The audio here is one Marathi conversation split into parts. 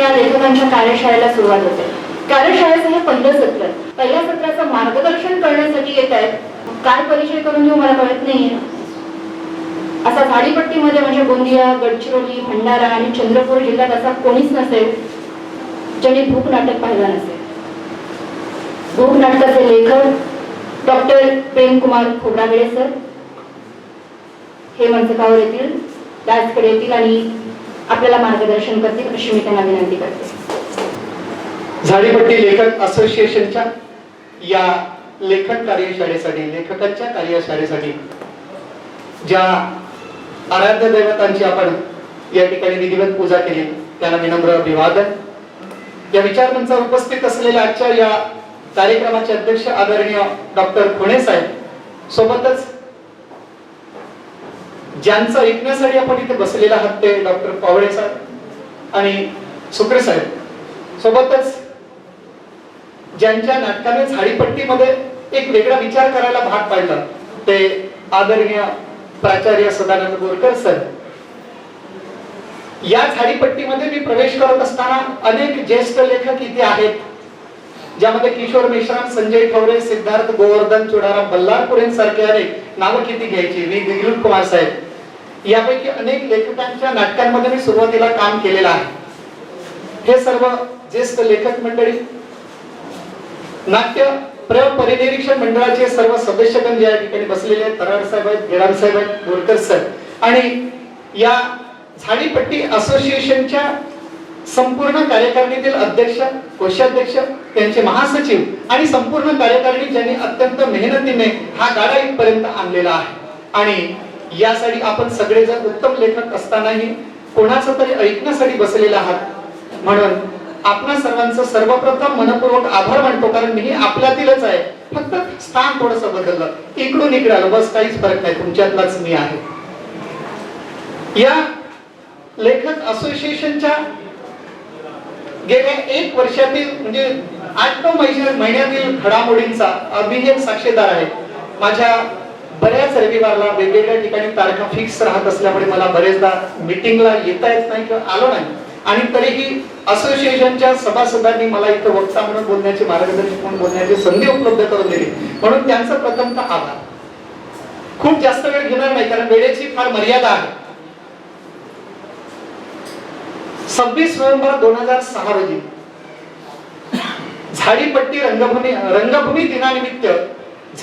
या लेखकांच्या कार्यशाळेला सुरुवात होते. कार्यशाळेचं हे पहिलं सत्र. पहिल्या सत्राचं मार्गदर्शन करण्यासाठी येत आहेत. काय परिचय करून घेऊ मला कळत नाहीये. असा झाडीपट्टीमध्ये म्हणजे गोंदिया गडचिरोली भंडारा आणि चंद्रपूर जिल्ह्यात असा कोणीच नसेल ज्यांनी भूक नाटक पाहिलं नसेल. भूक नाटकाचे लेखक डॉक्टर प्रेमकुमार खोबरागडे सर हे मंचकावर येतील त्याचकडे येतील आणि आपल्याला मार्गदर्शन करतील अशी मी त्यांना विनंती करते. झाडीपट्टी लेखक असोसिएशनच्या या लेखन कार्यशाळेसाठी लेखकांच्या कार्यशाळेसाठी ज्या आराध्य दैवतांची आपण या ठिकाणी विधिवत पूजा केली त्यांना विनम्र अभिवादन. या विचारमंचावर उपस्थित असलेल्या आजच्या या कार्यक्रमाचे अध्यक्ष आदरणीय डॉक्टर खुणे साहेब सोबतच ज्यांचं ऐकण्यासाठी आपण इथे बसलेला आहात ते डॉक्टर पावळे साहेब आणि सुक्रे साहेब. सोबतच ज्यांच्या नाटकाने झाडीपट्टीमध्ये एक वेगळा विचार करायला भाग पाडला ते आदरणीय प्राचार्य सदानंद बोरकर सर या झाडीपट्टीमध्ये मी प्रवेश करत असताना अनेक ज्येष्ठ लेखक इथे आहेत ज्यामध्ये किशोर मेश्राम संजय ठवरे सिद्धार्थ गोवर्धन चुडाराम बल्लारपुरेंसारखे अनेक नावं किती घ्यायची? वी दिलीप कुमार साहेब. यापैकी अनेक लेखकांच्या नाटकांमध्ये मी सुरुवातीला काम केलेलं आहे. हे सर्व ज्येष्ठ लेखक मंडळी नाट्य प्रयोग परिनिरीक्षण मंडळाचे सर्व सदस्यगण जे या ठिकाणी बसलेले आहेत. तराड साहेब आहेत गेडाम साहेब आहेत बोरकर साहेब आणि या झाडीपट्टी असोसिएशनच्या संपूर्ण कार्यकारिणीतील अध्यक्ष कोषाध्यक्ष त्यांचे महासचिव आणि संपूर्ण कार्यकारिणी ज्यांनी अत्यंत मेहनतीने हा गाडा इथपर्यंत आणलेला आहे. आणि यासाठी आपण सगळेजण उत्तम लेखक असतानाही कोणाचं तरी ऐकण्यासाठी बसलेले आहात. म्हणून आपणा सर्वांचं सर्वप्रथम मनपूर्वक आभार मानतो कारण मी आपल्यातीलच आहे. फक्त स्थान थोडस बदललं. इकडून इकडे आलो. बस काहीच फरक नाही. तुमच्यातलाच मी आहे. या लेखक असोसिएशनच्या गेल्या एक वर्षातील म्हणजे आठ नऊ महिन्या- महिन्यातील घडामोडींचा अभिनय साक्षीदार आहे. माझ्या रविवारला वेगवेगळ्या ठिकाणी तारखा फिक्स राहत असल्यामुळे मला बरेचदा मिटिंगला येता येत नाही किंवा आलो नाही. आणि तरीही असोसिएशनच्या सभासदांनी मला इथं वक्ता म्हणून बोलण्याची मार्गदर्शक म्हणून बोलण्याची संधी उपलब्ध करून दिली. म्हणून त्यांचं प्रथमतः आभार. खूप जास्त वेळ घेणार नाही कारण वेळेची फार मर्यादा आहे. सव्वीस नोव्हेंबर दोन हजार सहा रोजी झाडीपट्टी रंगभूमी रंगभूमी दिनानिमित्त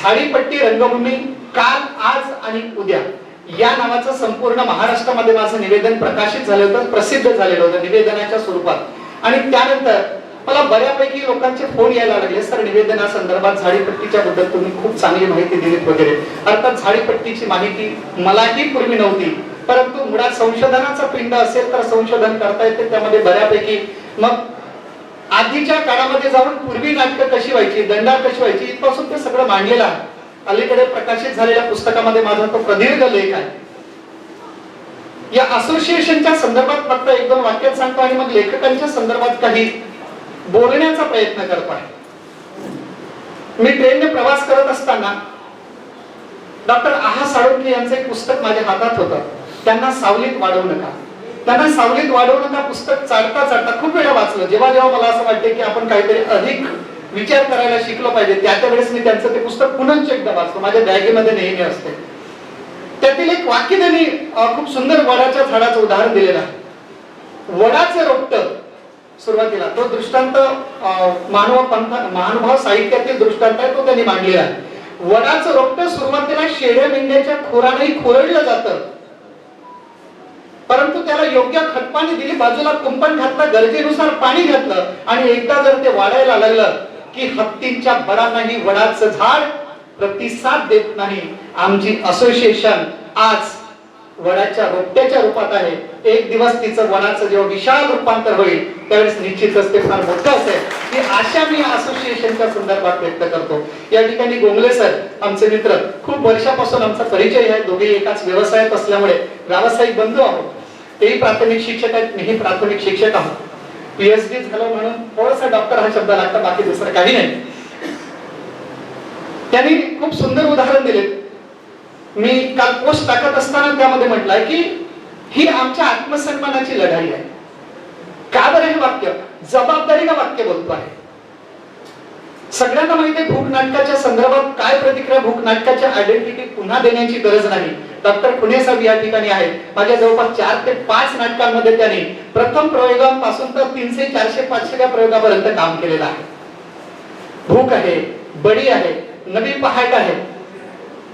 झाडीपट्टी रंगभूमी काल आज आणि उद्या. या नावाचं संपूर्ण महाराष्ट्रामध्ये माझं निवेदन प्रकाशित झालं होतं प्रसिद्ध झालेलं होतं निवेदनाच्या स्वरूपात. आणि त्यानंतर मला बऱ्यापैकी लोकांचे फोन यायला लागले सर निवेदनासंदर्भात झाडीपट्टीच्या बद्दल तुम्ही खूप चांगली माहिती दिलीत वगैरे. अर्थात झाडीपट्टीची माहिती मलाही पूर्वी नव्हती. परंतु मुळात संशोधनाचा पिंड असेल तर संशोधन करता येते त्यामध्ये बऱ्यापैकी. मग आधीच्या काळामध्ये जाऊन पूर्वी नाटकं कशी व्हायची दंडा कशी व्हायची इथपासून ते सगळं मांडलेलं आहे. अलीकडे प्रकाशित झालेल्या पुस्तकामध्ये माझा तो प्रदीर्घ लेख आहे. या असोसिएशनच्या संदर्भात फक्त एक दोन वाक्यात सांगतो आणि मग लेखकांच्या संदर्भात काही बोलण्याचा प्रयत्न करतो आहे. मी ट्रेनने प्रवास करत असताना डॉक्टर आहा साळुंके यांचं एक पुस्तक माझ्या हातात होतं. त्यांना सावलीत वाढवू नका. त्यांना सावलीत वाढवणं नका पुस्तक चालता चालता खूप वेळा वाचलं. जेव्हा जेव्हा मला असं वाटते की आपण काहीतरी अधिक विचार करायला शिकलो पाहिजे त्या त्या वेळेस मी त्यांचं ते पुस्तक पुनश्च एकदा वाचतो. माझ्या बॅगेमध्ये नेहमी असते. त्यातील एक वाक्य त्यांनी खूप सुंदर वडाच्या झाडाचं उदाहरण दिलेलं आहे. वडाचे रोपट. सुरुवातीला तो दृष्टांत मानव पंथ महानुभाव साहित्यातील दृष्टांत आहे तो त्यांनी मांडलेला आहे. वडाचं रोपट सुरुवातीला शेळ्या मेंढ्याच्या खोरानही खोरडलं जातं. योग्य खतपाणी दिली बाजूला कुंपण घातलं गरजेनुसार पाणी घातलं. आणि एकदा जर ते वाढायला लागलं की हत्तींच्या बरांनाही वडाचं झाड प्रतिसाद देत नाही. आमची असोसिएशन आज वडाच्या रोपट्याच्या रूपात आहे. एक दिवस तिचं वडाचं जेव्हा विशाल रूपांतर होईल त्यावेळेस निश्चितच ते फार मोठं असेल. की आशा मी या असोसिएशनच्या संदर्भात व्यक्त करतो. या ठिकाणी गोंगले सर आमचे मित्र खूप वर्षापासून आमचा परिचय आहे. दोघे एकाच व्यवसायात असल्यामुळे व्यावसायिक बंधू आहोत. तेही प्राथमिक शिक्षक आहेत मीही प्राथमिक शिक्षक आहोत. पीएचडी झालं म्हणून थोडासा डॉक्टर हा शब्द लागता बाकी दुसरं काही नाही. त्यांनी खूप सुंदर उदाहरण दिले. मी काल पोस्ट टाकत असताना त्यामध्ये म्हटलंय की ही आमच्या आत्मसन्मानाची लढाई आहे. का बरं हे वाक्य? जबाबदारीनं वाक्य बोलतो आहे. सगळ्यांना माहिती आहे भूक नाटकाच्या संदर्भात काय प्रतिक्रिया भूक नाटकाच्या आयडेंटिटी पुन्हा देण्याची गरज नाही. डॉक्टर खुने साहेब या ठिकाणी आहेत. माझ्या जवळपास चार ते पाच नाटकांमध्ये त्यांनी प्रथम प्रयोगापासून तर तीनशे चारशे पाचशे प्रयोगापर्यंत काम केलेलं आहे. भूक आहे बडी आहे नवी पहाट आहे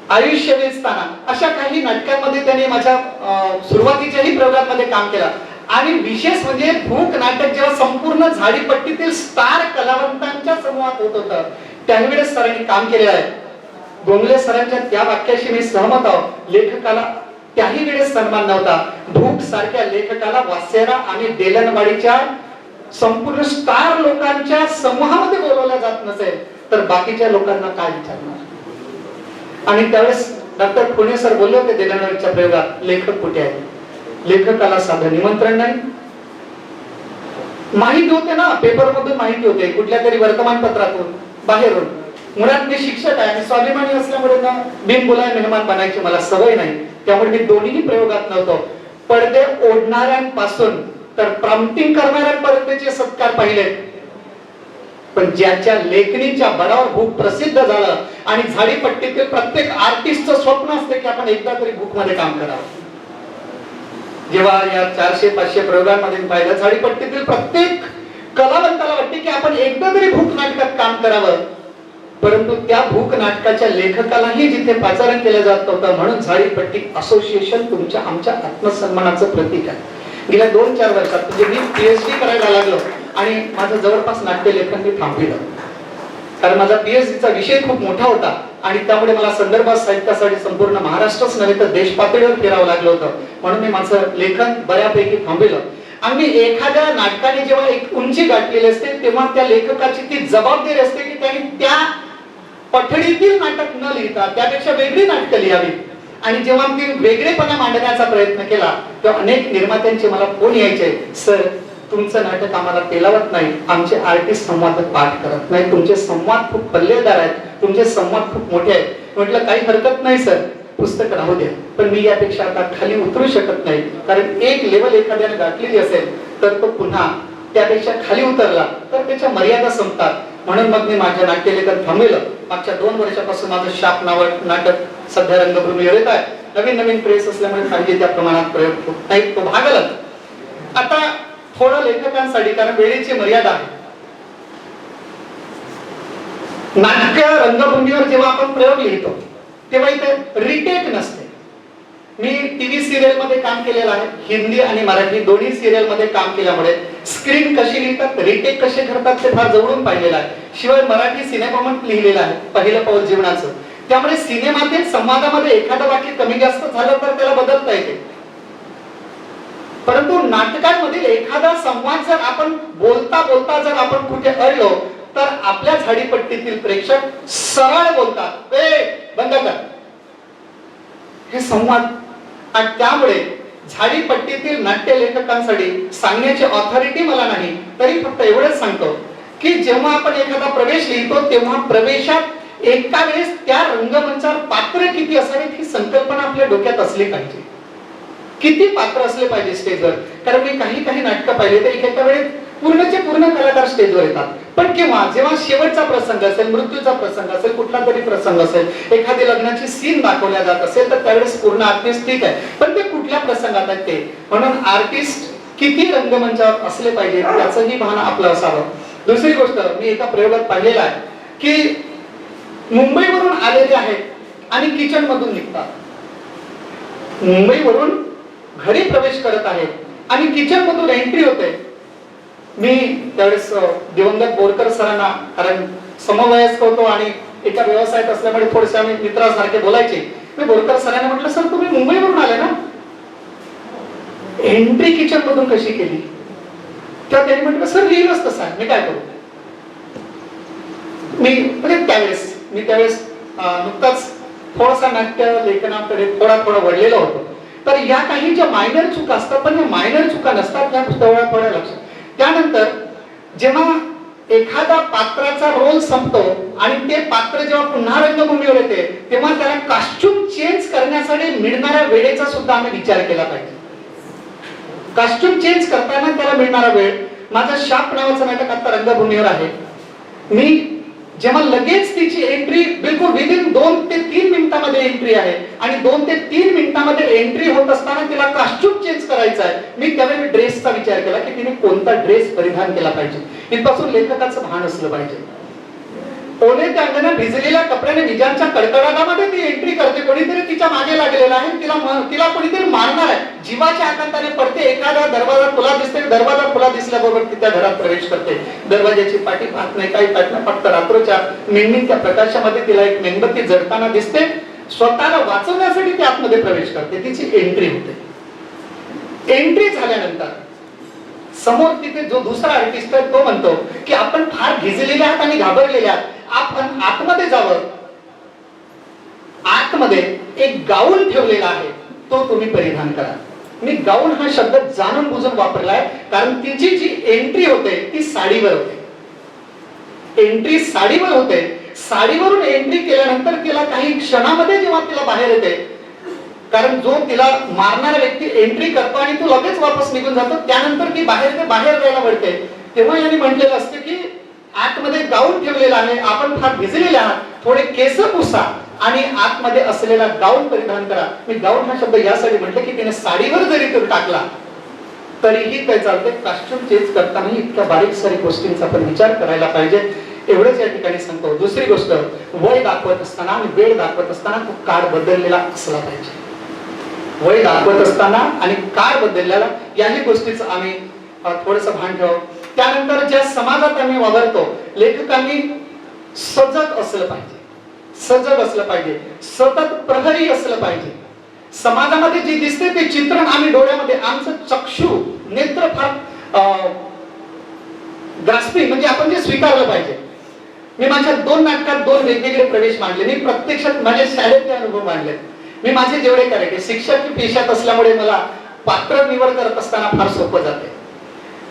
आयुष्य वेचताना अशा काही नाटकांमध्ये त्याने माझ्या अं, सुरुवातीच्याही प्रयोगांमध्ये काम केलं. आणि विशेष म्हणजे भूक नाटक जेव्हा संपूर्ण झाडीपट्टीतील स्टार कलावंतांच्या समूहात होत होतं त्यावेळेस सरांनी काम केलेलं आहे. गोंगले सरांच्या त्या वाक्याशी मी सहमत आहोत. लेखकाला त्याही वेळेस सन्मान नव्हता. भूक सारख्या लेखकाला वासेरा आणि डेलनवाडीच्या संपूर्ण स्टार लोकांच्या समूहामध्ये बोलवल्या जात नसेल तर बाकीच्या लोकांना काय विचारणार? आणि त्यावेळेस डॉक्टर पुणे सर बोलले होते देण्याच्या प्रयोगात लेखक कुठे आहे लेखकाला साधं निमंत्रण नाही. माहिती होते ना पेपर मधून माहिती होते कुठल्या तरी वर्तमानपत्रातून बाहेरून. मुळात मी शिक्षक आहे आणि स्वाभिमानी असल्यामुळे ना बिनबुलाय मेहमान बनायची मला सवय नाही. त्यामुळे मी दोन्ही प्रयोगात नव्हतो. पडदे ओढणाऱ्यांपासून तर प्रॉम्प्टिंग करणाऱ्यांपर्यंतचे सत्कार पाहिले. पण ज्याच्या लेखणीच्या बळावर भूक प्रसिद्ध झालं आणि झाडीपट्टीतील प्रत्येक आर्टिस्टचं स्वप्न असते की आपण एकदा तरी भूकमध्ये काम करावं. जेव्हा या चारशे पाचशे प्रयोगांमध्ये पाहिलं झाडीपट्टीतील प्रत्येक कलावंताला वाटते की आपण एकदा तरी भूक नाटकात काम करावं. परंतु त्या भूक नाटकाच्या लेखकालाही जिथे पाचारण केलं जात नव्हतं म्हणून झाडीपट्टी असोसिएशन तुमच्या आमच्या आत्मसन्मानाचं प्रतीक आहे. गेल्या दोन चार वर्षात म्हणजे मी पीएचडी करायला लागलो आणि माझं जवळपास नाट्य लेखन मी थांबविलं. कारण माझा पीएचडीचा विषय खूप मोठा होता आणि त्यामुळे मला संदर्भात साहित्यासाठी संपूर्ण महाराष्ट्रच नव्हे तर देश पातळीवर फिरावं लागलं होतं. म्हणून मी माझं लेखन बऱ्यापैकी थांबविलं. आम्ही एखाद्या नाटकाने जेव्हा एक उंची गाठलेली असते तेव्हा त्या लेखकाची ती जबाबदारी असते की त्यांनी त्या पठडीतील नाटक न लिहिता त्यापेक्षा वेगळी नाटकं लिहावी. आणि जेव्हा मी वेगळेपणा मांडण्याचा प्रयत्न केला तेव्हा अनेक निर्मात्यांचे मला फोन यायचे सर तुमचं नाटक आम्हाला पेलावत नाही आमचे आर्टिस्ट संवाद पाठ करत नाही. तुमचे संवाद खूप पल्लेदार आहेत तुमचे संवाद खूप मोठे आहेत. म्हटलं काही हरकत नाही सर. पुस्तक राहू द्या. पण मी यापेक्षा आता खाली उतरू शकत नाही. कारण एक लेवल एखाद्याने गाठलेली असेल तर तो पुन्हा त्यापेक्षा खाली उतरला तर त्याच्या मर्यादा संपतात. म्हणून मग मी माझ्या नाट्यलेखन थांबवलं. मागच्या दोन वर्षापासून माझं शाप नाव नाटक सध्या रंगभूमीवर येत आहे. नवीन नवीन प्रेस असल्यामुळे पाहिजे त्या प्रमाणात प्रयोग होत नाही तो भागलच. आता थोडं लेखकांसाठी कारण वेळेची मर्यादा आहे. नाटक रंगभूमीवर जेव्हा आपण प्रयोग लिहितो तेव्हा इथे रिटेक नसते. मी टीव्ही सिरियलमध्ये काम केलेलं आहे हिंदी आणि मराठी दोन्ही सिरियलमध्ये काम केल्यामुळे स्क्रीन कशी लिहितात रिटेक कसे करतात ते फार जवळून पाहिलेलं आहे. शिवाय मराठी सिनेमा लिहिलेलं आहे पहिलं पाऊल जीवनाचं. त्यामुळे सिनेमातील संवादामध्ये एखादं वाक्य कमी जास्त झालं तर त्याला बदलता येते. परंतु नाटकांमधील एखादा संवाद जर आपण बोलता बोलता जर आपण कुठे अडलो तर आपल्या झाडीपट्टीतील प्रेक्षक सरळ बोलतात ए बंद कर. हे संवाद. आणि त्यामुळे झाडीपट्टीतील नाट्य लेखकांसाठी सांगण्याची ऑथॉरिटी मला नाही तरी फक्त एवढंच सांगतो की जेव्हा आपण एखादा प्रवेश लिहितो तेव्हा प्रवेशात एका वेळेस त्या रंगमंचावर पात्र किती असावीत ही संकल्पना आपल्या डोक्यात असली पाहिजे. किती पात्र असले पाहिजे स्टेजवर? कारण मी काही काही नाटकं पाहिले तर एका वेळेस पूर्णचे पूर्ण कलाकार स्टेजवर येतात. पण केव्हा? जेव्हा शेवटचा प्रसंग असेल मृत्यूचा प्रसंग असेल कुठला तरी प्रसंग असेल एखादी लग्नाची सीन दाखवल्या जात असेल तर त्यावेळेस पूर्ण आर्टिस्ट ठीक आहे. पण ते कुठल्या प्रसंगात आहेत ते? म्हणून आर्टिस्ट किती रंगमंचावर असले पाहिजे त्याचंही भान आपलं असावं. दुसरी गोष्ट मी एका प्रयोगात पाहिलेला आहे की मुंबईवरून आलेले आहेत आणि किचन मधून निघतात. मुंबईवरून घरी प्रवेश करत आहेत आणि किचन मधून एंट्री होते. मी त्यावेळेस दिवंगत बोरकर सरांना कारण समवयस्क होतो आणि एका व्यवसायात असल्यामुळे थोडेसे आम्ही मित्रासारखे बोलायचे. मी बोरकर सरांना म्हटलं सर तुम्ही मुंबईवरून आले ना? एंट्री किचन मधून कशी केली? तेव्हा त्यांनी म्हटलं सर लिहिलंच तसा मी काय करू? मी म्हणजे त्यावेळेस मी त्यावेळेस नुकताच थोडासा नाट्य लेखनाकडे थोडा थोडा वळलेलो होतो. तर या काही ज्या मायनर चुका असतात पण या मायनर चुका नसतात या पुस्तकाला थोड्या लक्षात. त्यानंतर जेव्हा एखादा पात्राचा रोल संपतो आणि ते पात्र जेव्हा पुन्हा रंगभूमीवर येते तेव्हा त्याला कास्ट्यूम चेंज करण्यासाठी मिळणाऱ्या वेळेचा सुद्धा आम्ही विचार केला पाहिजे. कास्ट्यूम चेंज करताना त्याला मिळणारा वेळ माझा शाप नावाचं नाटक आता रंगभूमीवर आहे. मी जेव्हा लगेच तिची एंट्री बिलकुल विदिन दोन ते तीन मिनिटामध्ये एंट्री आहे आणि दोन ते तीन मिनिटामध्ये एंट्री होत असताना तिला कास्ट्यूम चेंज करायचा आहे. मी त्यावेळी ड्रेसचा विचार केला की तिने कोणता ड्रेस परिधान केला पाहिजे. इथपासून लेखकाचं भान असलं पाहिजे. ओले त्यांना भिजलेल्या कपड्याने विजांच्या कडकडाटामध्ये ती एंट्री करते. कोणीतरी तिच्यामागे लागलेला आहे. तिला तिला कोणीतरी मारणार आहे. जीवाच्या आकांताने पडते. एखादा दरवाजा खुला दिसते दरवाजा खुला दिसल्याबरोबर ती त्या घरात प्रवेश करते. दरवाजाची पाठी पाहत नाही. काही पाहत नाही. फक्त रात्रीच्या मिणमिणत्या प्रकाशामध्ये तिला एक मेणबत्ती जळताना दिसते. स्वतःला वाचवण्यासाठी ती आतमध्ये प्रवेश करते. तिची एंट्री होते. एंट्री झाल्यानंतर समोर तिथे जो दुसरा आर्टिस्ट आहे तो म्हणतो की आपण फार भिजलेले आहात आणि घाबरलेले आहात. आपण आतमध्ये जावं. आतमध्ये एक गाऊन ठेवलेला आहे. तो तुम्ही परिधान करा. मी गाऊन हा शब्द जाणून बुजून वापरलाय कारण तिची जी एंट्री होते ती साडीवर होते. एंट्री साडीवर होते. साडीवरून एंट्री केल्यानंतर तिला काही क्षणामध्ये जेव्हा तिला बाहेर येते कारण जो तिला मारणारा व्यक्ती एंट्री करतो आणि तो लगेच वापस निघून जातो त्यानंतर ती बाहेर ते बाहेर जायला पडते तेव्हा यांनी म्हटलेलं असतं की आतमध्ये गाऊन ठेवलेला आहे आपण फार भिजलेले आहात थोडे केस पुसा आणि आतमध्ये असलेला गाऊन परिधान करा. मी गाऊन हा शब्द यासाठी म्हटलं की तिने साडीवर जरी तो टाकला तरीही काय चालते कास्ट्यूम चेंज करताना इतक्या बारीक सारी गोष्टींचा आपण विचार करायला पाहिजे. एवढंच या ठिकाणी सांगतो. दुसरी गोष्ट वय दाखवत असताना आणि वेळ दाखवत असताना तो काळ बदललेला असला पाहिजे. वय दाखवत असताना आणि काय बदललेला याही गोष्टीचं आम्ही थोडस भान ठेव त्यानंतर ज्या समाजात आम्ही वावरतो लेखकांनी सजग असलं पाहिजे. सजग असलं पाहिजे. सतत प्रहरी असलं पाहिजे. समाजामध्ये जे दिसते ते चित्रण आम्ही डोळ्यामध्ये आमचं चक्षु नेत्र फार ग्रास्पिंग म्हणजे आपण जे स्वीकारलं पाहिजे. मी माझ्या दोन नाटकात दोन वेगवेगळे प्रवेश मांडले. मी प्रत्यक्षात माझे शाळेतले अनुभव मांडले मी माझे जेवढे करायचे शिक्षक पेशात असल्यामुळे मला पात्र निवड करत असताना फार सोपं जाते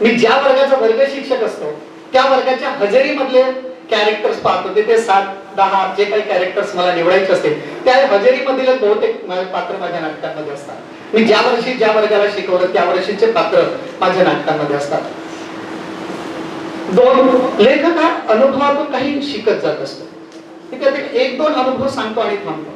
मी ज्या वर्गाचा वर्ग शिक्षक असतो त्या वर्गाच्या हजेरीमधले कॅरेक्टर्स पाहतो. ते ते सात दहा जे काही कॅरेक्टर्स मला निवडायचे असते त्या हजेरीमधील बहुतेक पात्र माझ्या नाटकांमध्ये असतात. मी ज्या वर्षी ज्या वर्गाला शिकवलं त्या वर्षीचे पात्र माझ्या नाटकांमध्ये असतात. दोन लेखक हा अनुभवातून काही शिकत जात असतो. एक दोन अनुभव सांगतो आणि थांबतो.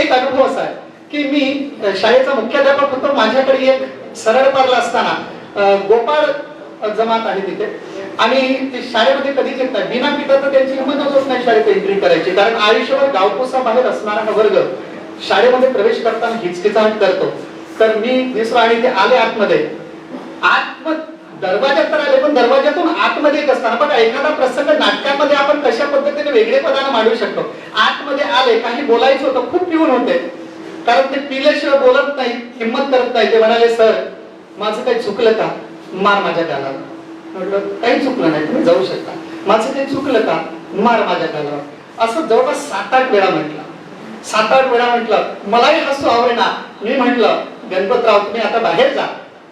एक अनुभव असा आहे की मी शाळेचा मुख्याध्यापक होतो. माझ्याकडे एक सरळ पारला असताना गोपाळ जमात आहे तिथे. आणि ते शाळेमध्ये कधीच येत नाही. बिना पिता तर त्यांची हिंमत होतच नाही शाळेत एंट्री करायची. कारण आयुष्यभर गावकोसा बाहेर असणारा हा वर्ग शाळेमध्ये प्रवेश करताना हिचकिचाहट करतो. तर मी दिसलो आणि ते आले आतमध्ये. आत्म दरवाजात तर आले पण दरवाजातून आतमध्ये येत असताना. बघा एखादा प्रसंग नाटकामध्ये आपण कशा पद्धतीने वेगळे पदाने मांडू शकतो. आतमध्ये आले काही बोलायचं होतं खूप पिऊन होते. कारण ते पिल्याशिवाय बोलत नाही हिंमत करत नाही. ते म्हणाले सर माझं काही चुकलं का? मार माझ्या गालावर. म्हटलं काही चुकलं नाही तुम्ही जाऊ शकता. माझं काही चुकलं का? मार माझ्या गालावर. असं जवळपास सात आठ वेळा म्हटलं. सात आठ वेळा म्हटलं मलाही हसू आवडेना मी म्हटलं गणपतराव तुम्ही आता बाहेर जा.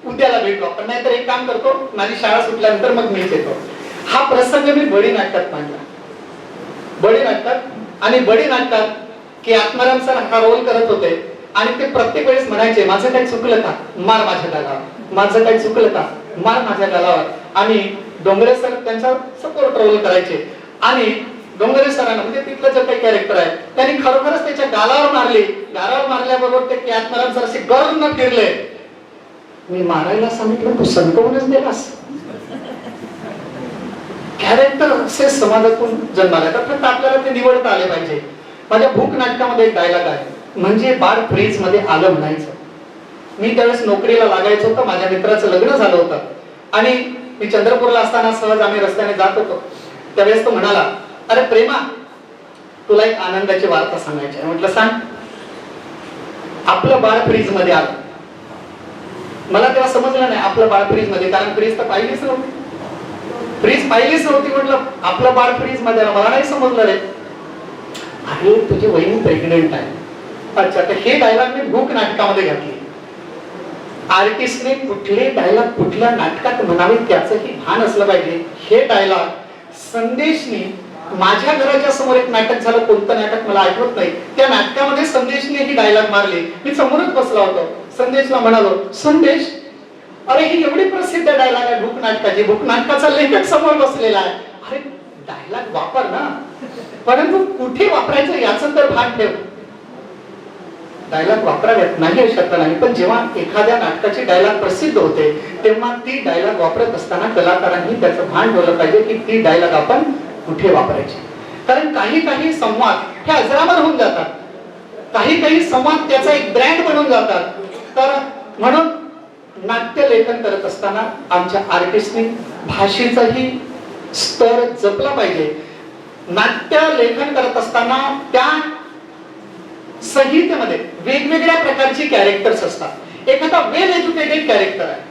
उद्याला भेटू आपण नाहीतर एक काम करतो माझी शाळा सुटल्यानंतर मग मीच येतो. हा प्रसंग मी बडी नाटकात मांडला. बडी नाटकात. आणि बडी नाटकात की आत्माराम सर हा रोल करत होते. आणि ते प्रत्येक वेळेस म्हणायचे माझं काही चुकलं का? मार माझ्या गालावर. माझं काही चुकलं का? मार माझ्या गालावर. आणि डोंगरे सर त्यांचा सपोर्ट रोल करायचे. आणि डोंगरे सरांना म्हणजे तिथलं जे काही कॅरेक्टर आहे त्यांनी खरोखरच त्याच्या गालावर मारले. गालावर मारल्याबरोबर ते की आत्माराम सर असे गौरव फिरले. मी मारायला सांगितलं तू संपवूनच दिलास. कॅरेक्टर असे समाजातून जन्माला येतात. फक्त आपल्याला ते निवडता आले पाहिजे. माझ्या भूक नाटकामध्ये एक डायलॉग आहे. म्हणजे बाळ फ्रीजमध्ये आलं म्हणायचं. मी त्यावेळेस नोकरीला लागायचो होतं. माझ्या मित्राचं लग्न झालं होतं. आणि मी चंद्रपूरला असताना सहज आम्ही रस्त्याने जात होतो. त्यावेळेस तो म्हणाला अरे प्रेमा तुला एक आनंदाची वार्ता सांगायची म्हटलं सांग. आपलं बाळ फ्रीजमध्ये आलं. मला तेव्हा समजलं नाही आपलं बाळ फ्रीजमध्ये कारण फ्रीज तर पाहिलीच नव्हती. फ्रीज पाहिलीच नव्हती म्हटलं आपलं बाळ फ्रीजमध्ये मला नाही समजलं रे. अरे तुझी वहिनी प्रेग्नेंट आहे. अच्छा तर हे डायलॉग मी भूक नाटकामध्ये घातली. आर्टिस्टने कुठले डायलॉग कुठल्या नाटकात म्हणावे त्याचंही भान असलं पाहिजे. हे डायलॉग संदेशनी माझ्या घराच्या समोर एक नाटक झालं कोणतं नाटक मला आठवत नाही. त्या नाटकामध्ये संदेशने ही डायलॉग मारले. मी समोरच बसला होतो. संदेशला म्हणालो संदेश अरे ही एवढी प्रसिद्ध डायलॉग आहे भूक नाटकाची भूक नाटकाचा लेखक समोर बसलेला आहे. अरे डायलॉग वापर ना. परंतु कुठे वापरायचं याचं तर भान ठेव. डायलॉग वापराव्यात. नाही शब्द नाही. पण जेव्हा एखाद्या नाटकाची डायलॉग प्रसिद्ध होते तेव्हा ती डायलॉग वापरत असताना कलाकारांनी त्याचं भान ठेवलं पाहिजे की ती डायलॉग आपण कुठे वापरायची. कारण काही काही संवाद हे अजरामर होऊन जातात. काही काही संवाद त्याचा एक ब्रँड बनून जातात. तर म्हणून नाट्य लेखन करत असताना आमच्या आर्टिस्टनी भाषेचाही स्तर जपला पाहिजे. नाट्य लेखन करत असताना त्या संहितेमध्ये वेगवेगळ्या प्रकारची कॅरेक्टर्स असतात. एखादा वेल एज्युकेटेड कॅरेक्टर आहे.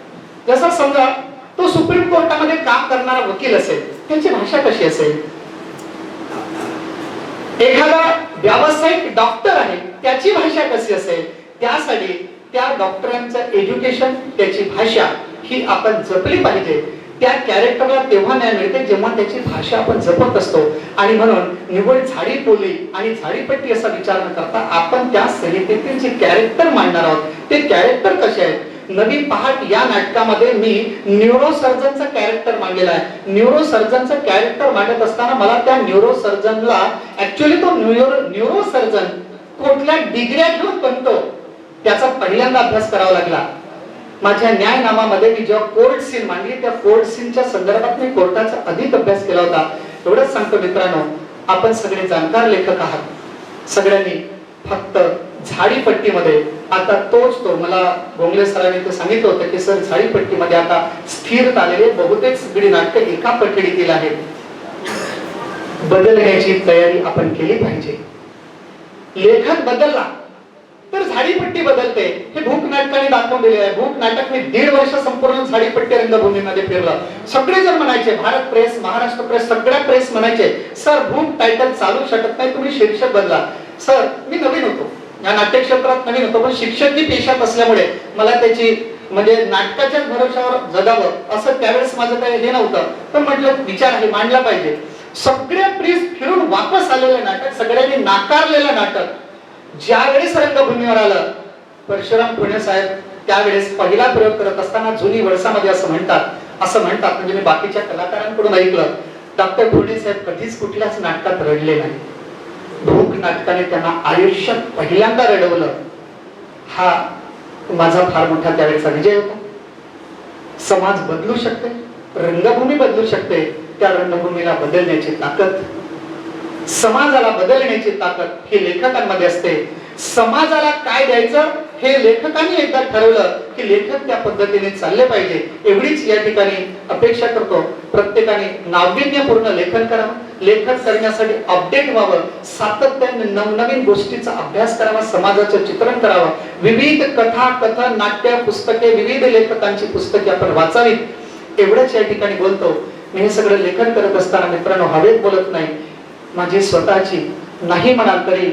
जसा समजा तो सुप्रीम कोर्टामध्ये काम करणारा वकील असेल त्याची भाषा कशी असेल? एखादा व्यावसायिक डॉक्टर आहे त्याची भाषा कशी असेल? त्यासाठी त्या डॉक्टरांचं एज्युकेशन त्याची भाषा ही आपण जपली पाहिजे. त्या कॅरेक्टरला तेव्हा न्याय मिळते जेव्हा त्याची भाषा आपण जपत असतो. आणि म्हणून निवड झाडी बोली आणि झाडीपट्टी असा विचार न करता आपण त्या संहितेतील जे कॅरेक्टर मांडणार आहोत ते कॅरेक्टर कसे आहेत? नवी पहाट या नाटकामध्ये मी न्यूरोसर्जनचं कॅरेक्टर मांडलेला आहे. न्यूरोसर्जनचं कॅरेक्टर मांडत असताना मला त्या न्यूरोसर्जनला ऍक्च्युली तो न्यूरो न्यूरोसर्जन कुठल्या डिग्र्या घेऊन बनतो? त्याचा पहिल्यांदा अभ्यास करावा लागला. माझ्या न्यायनामामध्ये मी जेव्हा कोर्ट सीन मांडली त्या कोर्ट सीनच्या संदर्भात मी कोर्टाचा अधिक अभ्यास केला होता. एवढंच सांगतो मित्रांनो आपण सगळे जाणकार लेखक आहात. सगळ्यांनी फक्त झाडीपट्टीमध्ये आता तोच तो मला गोंगले सरांनी ते सांगितलं होतं की सर झाडीपट्टीमध्ये आता स्थिर आलेले बहुतेक सगळी नाटकं एका पठडीतील आहेत. बदलण्याची तयारी आपण केली पाहिजे. लेखक बदलला. तर झाडीपट्टी बदलते. हे भूक नाटकाने दाखवून दिले आहे. भूक नाटक मी दीड वर्ष संपूर्ण झाडीपट्टी रंगभूमीमध्ये फिरलं सगळे जण म्हणायचे भारत प्रेस महाराष्ट्र प्रेस सगळ्या प्रेस म्हणायचे सर भूक टायटल चालू शकत नाही तुम्ही शीर्षक बदला सर मी नवीन होतो. या नाट्य क्षेत्रात नवीन होतो पण शिक्षक ही पेशात असल्यामुळे मला त्याची म्हणजे नाटकाच्याच भरोशावर जगावं असं त्यावेळेस माझं काही हे नव्हतं. पण म्हटलं विचार आहे मांडला पाहिजे. सगळ्या प्रेस फिरून वापस आलेलं नाटक सगळ्यांनी नाकारलेलं नाटक ज्या वेळेस रंगभूमीवर आलं परशुराम पुणे साहेब त्यावेळेस पहिला प्रयोग करत असताना जुनी वळसामध्ये असं म्हणतात असं म्हणतात म्हणजे मी बाकीच्या कलाकारांकडून ऐकलं डॉक्टर पुणे साहेब कधीच कुठल्याच नाटकात रडले नाही. भूक नाटकाने त्यांना आयुष्यात पहिल्यांदा रडवलं. हा माझा फार मोठा त्यावेळेचा विजय होता. समाज बदलू शकते रंगभूमी बदलू शकते त्या रंगभूमीला बदलण्याची ताकद समाजाला बदलण्याची ताकद ही लेखकांमध्ये असते. समाजाला काय द्यायचं हे लेखकांनी एकदा ठरवलं की लेखक त्या पद्धतीने चालले पाहिजे. एवढीच या ठिकाणी अपेक्षा करतो. प्रत्येकाने नाविन्यपूर्ण लेखन करावं. लेखन करण्यासाठी अपडेट व्हावं. सातत्याने नवनवीन गोष्टीचा अभ्यास करावा. समाजाचं चित्रण करावं. विविध कथा कथन नाट्य पुस्तके विविध लेखकांची पुस्तके आपण वाचावीत. एवढंच या ठिकाणी बोलतो. मी हे सगळं लेखन करत असताना मित्रांनो हवेत बोलत नाही. माझी स्वतःची नाही म्हणाल तरी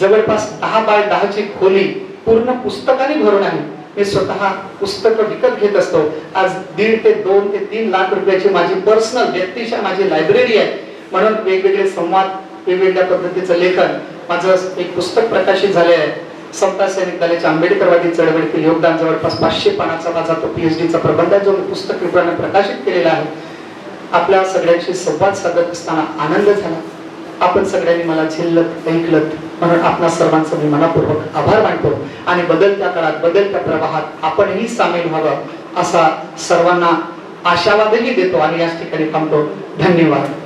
जवळपास दहा बाय दहाची खोली पूर्ण पुस्तकाने भरून आहे. मी स्वतः पुस्तक विकत घेत असतो. आज दीड ते दोन ते तीन लाख रुपयाची माझी पर्सनल व्यक्तिशा माझी लायब्ररी आहे. म्हणून वेगवेगळे संवाद वेगवेगळ्या पद्धतीचं लेखन माझं एक पुस्तक प्रकाशित झाले आहे समता सैनिक दलाच्या आंबेडकरवादी चळवळीतील योगदान जवळपास पाचशे पानाचा माझा तो पीएचडीचा प्रबंध आहे जो मी पुस्तक विपणन प्रकाशित केलेला आहे. आपल्या सगळ्यांशी संवाद साधत असताना आनंद झाला. आपण सगळ्यांनी मला झेलत ऐकलत म्हणून आपणा सर्वांचं मी मनापूर्वक आभार मानतो. आणि बदलत्या काळात बदलत्या प्रवाहात आपणही सामील व्हावं असा सर्वांना आशावादही देतो आणि याच ठिकाणी थांबतो. धन्यवाद.